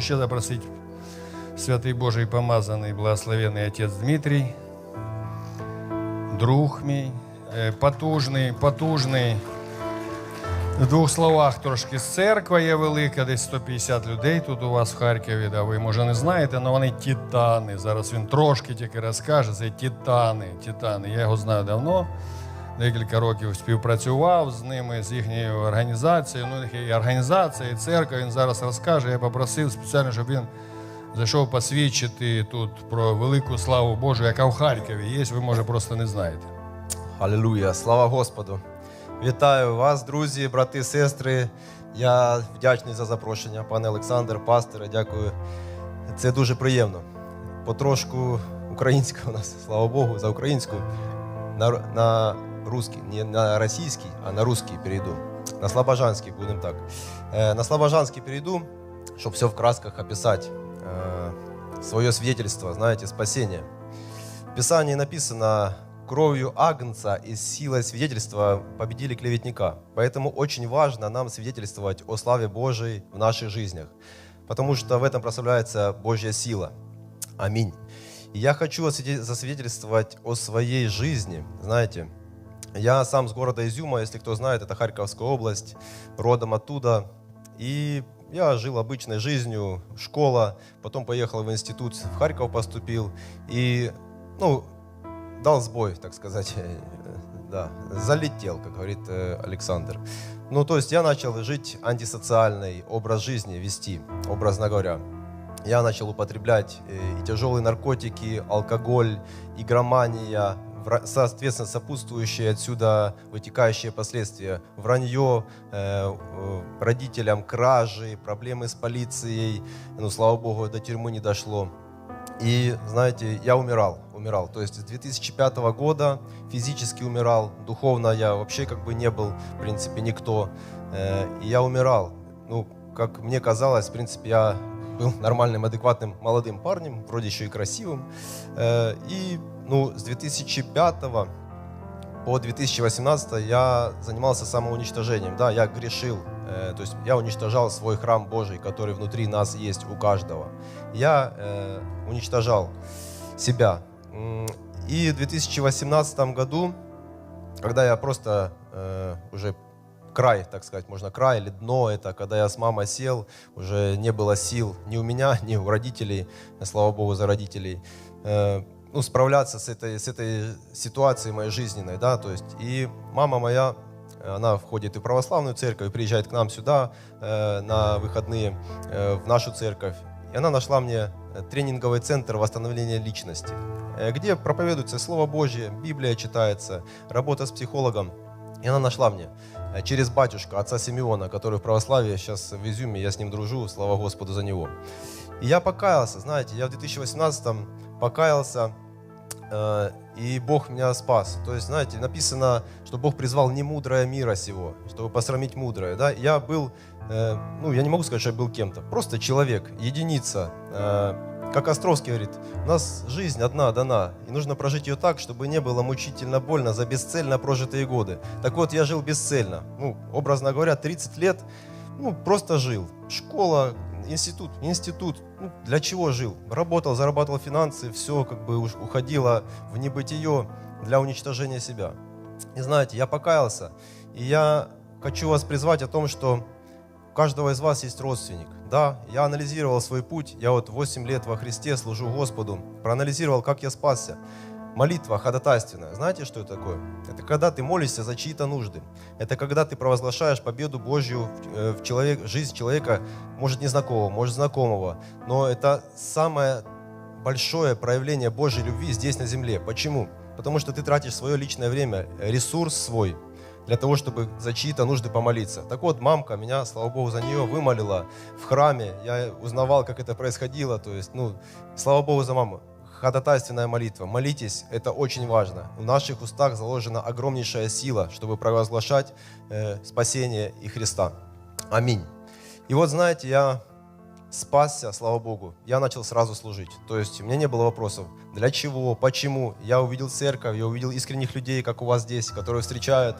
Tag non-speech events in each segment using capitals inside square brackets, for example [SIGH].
Ще запросить святий Божий помазаний, благословенний отець Дмитрій, друг мій, е, потужний, потужний. В двох словах трошки церква є велика, десь 150 людей тут у вас в Харкові. Да, ви може не знаєте, але вони титани. Зараз він трошки тільки розкаже. Це титани, титани. Я його знаю давно. Декілька років співпрацював з ними, з їхньою організацією. Ну, і організація, і церква. Він зараз розкаже. Я попросив спеціально, щоб він зайшов посвідчити тут про велику славу Божу, яка в Харкові є. Ви може просто не знаєте. Алілуя, слава Господу! Вітаю вас, друзі, брати, сестри. Я вдячний за запрошення, пане Олександр, пасторе, дякую. Це дуже приємно. Потрошку українська у нас, слава Богу, за українську. На, на русский, не на російський, а на русский перейду. На слобожанский, будем так. Э, на слобожанский перейду, чтобы все в красках описать. Э, свое свидетельство, знаете, спасение. В Писании написано, кровью Агнца и силой свидетельства победили клеветника. Поэтому очень важно нам свидетельствовать о славе Божией в наших жизнях, потому что в этом прославляется Божья сила. Аминь. Я хочу засвидетельствовать о своей жизни. Знаете, я сам с города Изюма, если кто знает, это Харьковская область, родом оттуда. И я жил обычной жизнью, школа, потом поехал в институт, в Харьков поступил. И, ну, дал сбой, так сказать, э, да, залетел, как говорит э, Александр. Ну, то есть я начал жить антисоциальный образ жизни, вести, образно говоря. Я начал употреблять э, и тяжелые наркотики, алкоголь, игромания, соответственно, сопутствующие отсюда вытекающие последствия. Вранье э, э, родителям, кражи, проблемы с полицией. Ну, слава богу, до тюрьмы не дошло. И, знаете, я умирал, умирал. То есть с 2005 года физически умирал, духовно я вообще как бы не был, в принципе, никто. Э, И я умирал. Ну, как мне казалось, в принципе, я был нормальным, адекватным молодым парнем, вроде еще и красивым. Э, И, ну, с 2005 по 2018 я занимался самоуничтожением. Да, я грешил. Э, То есть я уничтожал свой храм Божий, который внутри нас есть у каждого. Я э, уничтожал себя. И в 2018 году, когда я просто э, уже край, так сказать, можно край или дно это, когда я с мамой сел, уже не было сил ни у меня, [LAUGHS] ни у родителей, слава богу за родителей, э, ну, справляться с этой, с этой ситуацией моей жизненной, да, то есть, и мама моя, она входит и в православную церковь, приезжает к нам сюда э, на выходные, э, в нашу церковь, и она нашла мне э, тренинговый центр восстановления личности, э, где проповедуется Слово Божье, Библия читается, работа с психологом. И она нашла мне э, через батюшка, отца Симеона, который в православии сейчас в Изюме, я с ним дружу, слава Господу за него. И я покаялся, знаете, я в 2018 покаялся, э, и Бог меня спас. То есть, знаете, написано, что Бог призвал не мудрое мира сего, чтобы посрамить мудрое. Да? Я был, э, ну, я не могу сказать, что я был кем-то, просто человек, единица. Э, как Островский говорит, у нас жизнь одна дана, и нужно прожить ее так, чтобы не было мучительно больно за бесцельно прожитые годы. Так вот, я жил бесцельно. Ну, образно говоря, 30 лет, ну, просто жил. Школа, институт, институт. Ну, для чего жил? Работал, зарабатывал финансы, все как бы уж уходило в небытие для уничтожения себя. И знаете, я покаялся, и я хочу вас призвать о том, что у каждого из вас есть родственник. Да, я анализировал свой путь, я вот 8 лет во Христе служу Господу, проанализировал, как я спасся. Молитва ходатайственная. Знаете, что это такое? Это когда ты молишься за чьи-то нужды. Это когда ты провозглашаешь победу Божью в, э, в человек, жизнь человека, может, незнакомого, может, знакомого. Но это самое большое проявление Божьей любви здесь на земле. Почему? Потому что ты тратишь свое личное время, ресурс свой, для того, чтобы за чьи-то нужды помолиться. Так вот, мамка меня, слава Богу, за нее вымолила в храме. Я узнавал, как это происходило. То есть, ну, слава Богу за маму. Ходатайственная молитва. Молитесь, это очень важно. В наших устах заложена огромнейшая сила, чтобы провозглашать э, спасение и Христа. Аминь. И вот, знаете, я спасся, слава Богу, я начал сразу служить. То есть у меня не было вопросов, для чего, почему. Я увидел церковь, я увидел искренних людей, как у вас здесь, которые встречают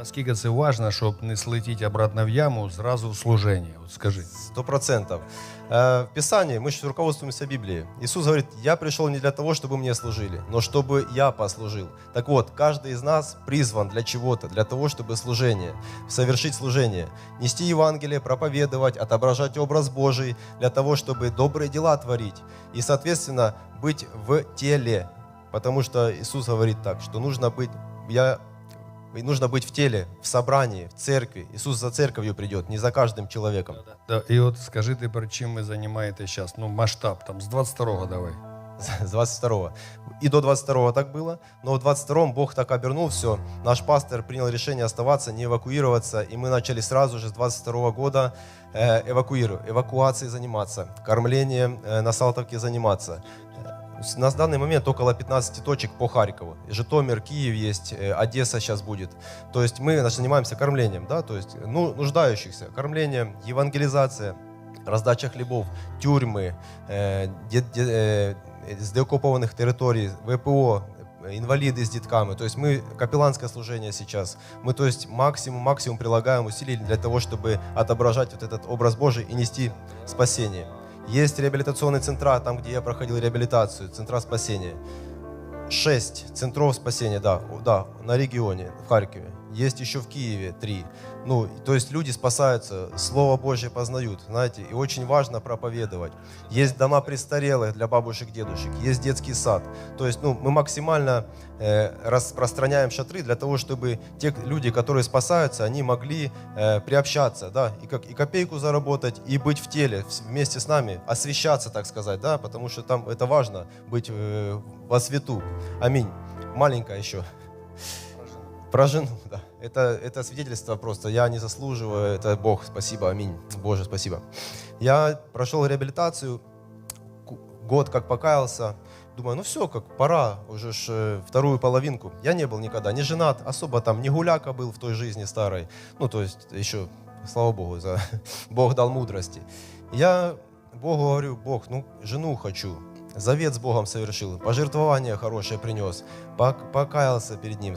Наскільки це важно, щоб не слетіти обратно в яму, зразу в служення? От скажи. Сто процентов. Э, В Писании мы же руководствуемся Библией. Иисус говорит, я пришел не для того, чтобы мне служили, но чтобы я послужил. Так вот, каждый из нас призван для чего-то, для того, чтобы служение, совершить служение, нести Евангелие, проповедовать, отображать образ Божий, для того, чтобы добрые дела творить и, соответственно, быть в теле. Потому что Иисус говорит так, что нужно быть, я и нужно быть в теле, в собрании, в церкви. Иисус за церковью придет, не за каждым человеком. Да, і от скажи тепер, чим ви займаєтесь зараз? Ну, масштаб там з 22-го давай. [LAUGHS] С 22 И до 22 так было, но в 22 Бог так обернул все. Наш пастор принял решение оставаться, не эвакуироваться, и мы начали сразу же с 22 года э, эвакуиру- эвакуацией заниматься, кормлением э, на Салтовке заниматься. Э, с- На данный момент около 15 точек по Харькову. Житомир, Киев есть, э, Одесса сейчас будет. То есть мы занимаемся кормлением, да, то есть ну, нуждающихся, кормлением, евангелизация, раздача хлебов, тюрьмы, э, де- э, з деокупованных территорий, ВПО, э, инвалиды с детками. То есть мы, капелланское служение сейчас, мы то есть максимум, максимум прилагаем усилий для того, чтобы отображать вот этот образ Божий и нести спасение. Есть реабилитационные центра, там, где я проходил реабилитацию, центра спасения. Шесть центров спасения, да, да, на регионе, в Харькове. Есть еще в Киеве три. Ну, то есть люди спасаются, Слово Божье познают, знаете, и очень важно проповедовать. Есть дома престарелых для бабушек, дедушек, есть детский сад. То есть, ну, мы максимально э, распространяем шатры для того, чтобы те люди, которые спасаются, они могли э, приобщаться, да, и, как, и копейку заработать, и быть в теле вместе с нами, освещаться, так сказать, да, потому что там это важно, быть э, во свету. Аминь. Маленькая еще. Про жену, да. Это, это свидетельство просто. Я не заслуживаю. Это Бог, спасибо, аминь. Боже, спасибо. Я прошел реабилитацию, год как покаялся. Думаю, ну все, как пора, уже ж э, вторую половинку. Я не был никогда не женат, особо там не гуляка был в той жизни старой. Ну, то есть еще, слава Богу, за [LAUGHS] Бог дал мудрости. Я Богу говорю, Бог, ну, жену хочу. Завет с Богом совершил, пожертвование хорошее принес, пок- покаялся перед Ним.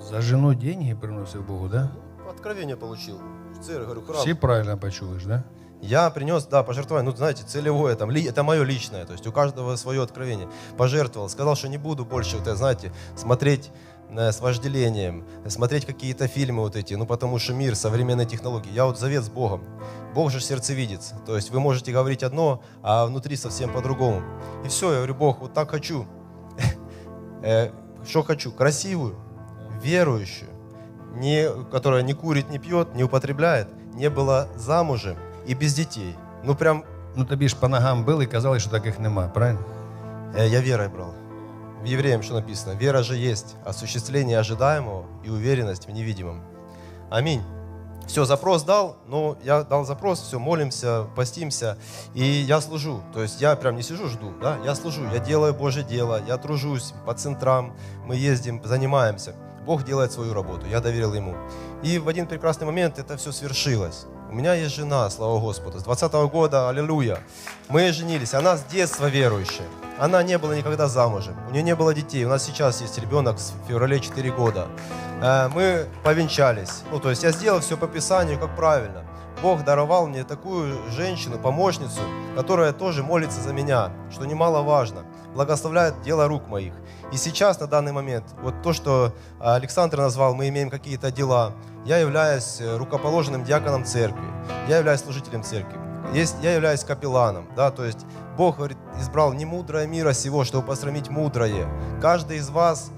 За жену деньги приносив Богу, да? Откровение получил. В церковь, говорю, храм. Всі правильно почули ж, да? Я принес, да, пожертвование, ну, знаете, целевое, там, ли- это мое личное, то есть у каждого свое откровение. Пожертвовал, сказал, что не буду больше, вот, знаете, смотреть э, с вожделением, смотреть какие-то фильмы вот эти, ну, потому что мир, современные технологии. Я вот завет с Богом. Бог же сердцевидец. То есть вы можете говорить одно, а внутри совсем по-другому. И все, я говорю, Бог, вот так хочу. [LAUGHS] Э, Что хочу? Красивую, верующую, не, которая не курит, не пьет, не употребляет, не была замужем и без детей. Ну прям Ну тобі ж по ногам били і казали, що таких нема, правильно? э, я верой брал. В Евреям что написано? Вера же есть осуществление ожидаемого и уверенность в невидимом. Аминь. Все, запрос дал, но я дал запрос, все, молимся, постимся, и я служу. То есть я прям не сижу, жду, да, я служу, я делаю Божье дело, я тружусь по центрам, мы ездим, занимаемся. Бог делает свою работу, я доверил Ему. И в один прекрасный момент это все свершилось. У меня есть жена, слава Господу, с 20 года, аллилуйя. Мы женились, она с детства верующая. Она не была никогда замужем, у нее не было детей. У нас сейчас есть ребенок с феврале 4 года. Э, Мы повенчались. Ну, то есть я сделал все по Писанию, как правильно. Бог даровал мне такую женщину, помощницу, которая тоже молится за меня, что немаловажно, благословляет дело рук моих. И сейчас, на данный момент, вот то, что Александр назвал, мы имеем какие-то дела, я являюсь э, рукоположенным диаконом церкви, я являюсь служителем церкви, есть, я являюсь капелланом, да, то есть Бог, говорит, избрал не мудрое мира сего, чтобы посрамить мудрое. Каждый из вас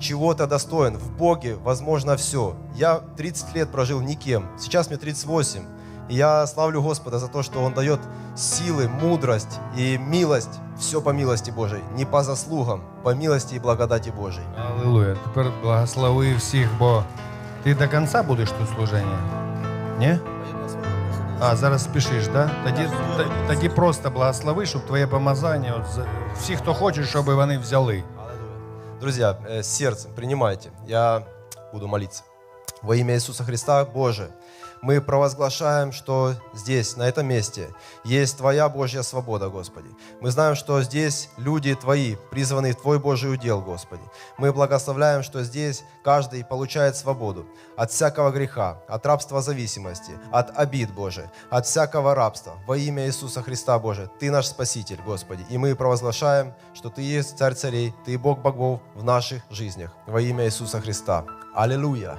чего-то достоин. В Боге возможно все. Я 30 лет прожил никем, сейчас мне 38. И я славлю Господа за то, что Он дает силы, мудрость и милость. Все по милости Божией, не по заслугам, по милости и благодати Божией. Аллилуйя. Тепер благослови всіх, бо ти до кінця будеш тут служення? Ні? А, зараз спішиш, да? Тоді, т- тоді просто благослови, щоб твоє помазання, от, за- всі, хто хоче, щоб вони взяли. Друзья, э, сердцем принимайте. Я буду молиться. Во имя Иисуса Христа, Боже, Мы провозглашаем, что здесь, на этом месте, есть Твоя Божья свобода, Господи. Мы знаем, что здесь люди Твои, призванные в Твой Божий удел, Господи. Мы благословляем, что здесь каждый получает свободу от всякого греха, от рабства зависимости, от обид, Боже, от всякого рабства. Во имя Иисуса Христа, Боже, Ты наш Спаситель, Господи. И мы провозглашаем, что Ты есть Царь царей, Ты Бог богов в наших жизнях. Во имя Иисуса Христа. Аллилуйя.